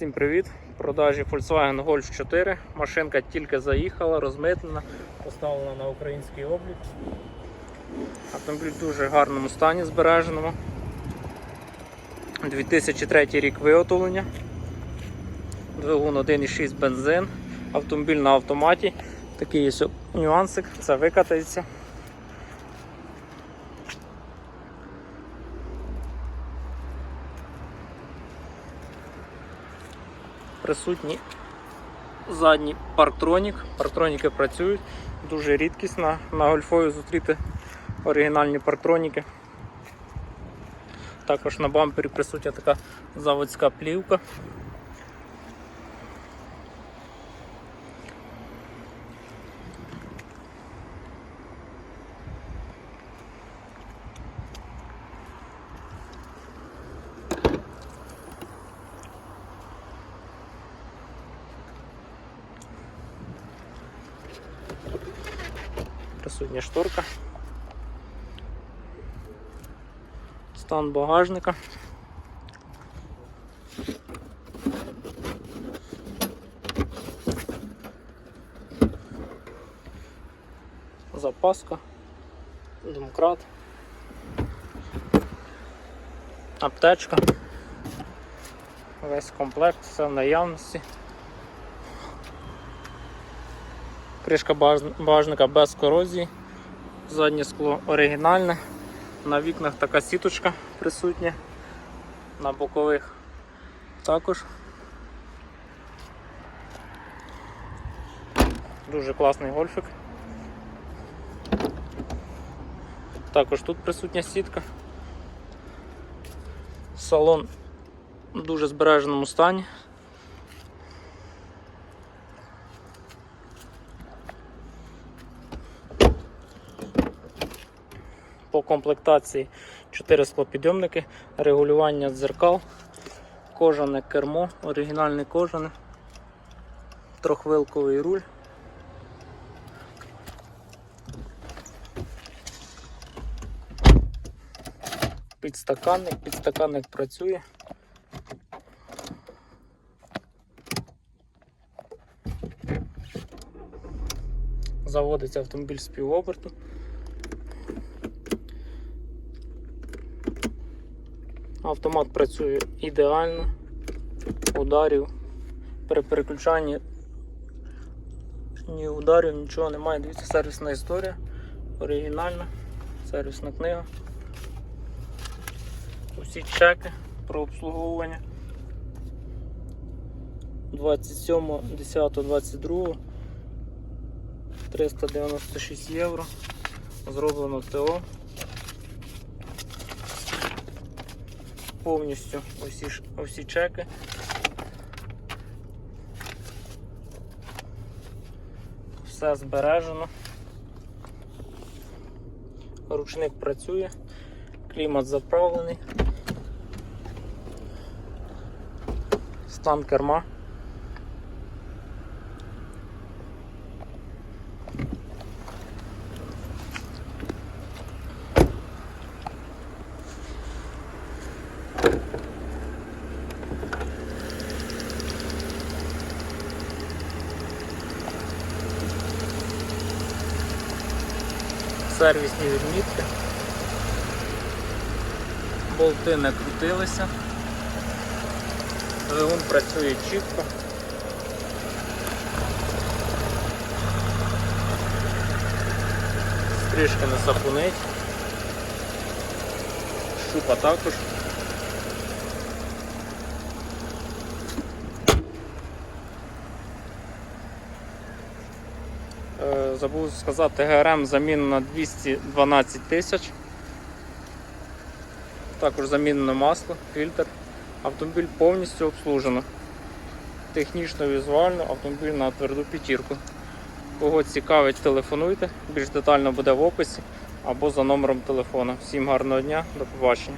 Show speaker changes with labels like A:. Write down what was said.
A: Всім привіт! В продажі Volkswagen Golf 4. Машинка тільки заїхала, розмитнена, поставлена на український облік. Автомобіль в дуже гарному стані збереженому. 2003 рік виготовлення. Двигун 1,6 бензин. Автомобіль на автоматі. Такий є нюансик, це викатається. Присутній задній парктронік. Парктроніки працюють. Дуже рідкісно на гольфою зустріти оригінальні парктроніки. Також на бампері присутня така заводська плівка. Присутня шторка. Стан багажника. Запаска, домкрат, аптечка, весь комплект, все в наявності. Кришка багаж- багажника без корозії, заднє скло оригінальне, на вікнах така сіточка присутня, на бокових також. Дуже класний гольфик. Також тут присутня сітка. Салон в дуже збереженому стані. По комплектації 4 склопідйомники, регулювання дзеркал, кожане кермо, оригінальне кожане, трохвилковий руль. Підстаканник, підстаканник працює. Заводиться автомобіль з півоберту. Автомат працює ідеально, ударів, при переключанні ні ударів, нічого немає. Дивіться, сервісна історія, оригінальна, сервісна книга. Усі чеки про обслуговування 27.10.22 396 євро. Зроблено ТО. Повністю усі, усі чеки. Все збережено. Ручник працює, клімат заправлений. Стан керма. Сервісні відмітки. Болти не крутилися. Двигун працює чітко. Стрижки не сапунить. Шупа також. Забув сказати, ГРМ замінено на 212 тисяч. Також замінено масло, фільтр. Автомобіль повністю обслужено. Технічно, візуально, автомобіль на тверду п'ятірку. Кого цікавить, телефонуйте, більш детально буде в описі або за номером телефону. Всім гарного дня, до побачення.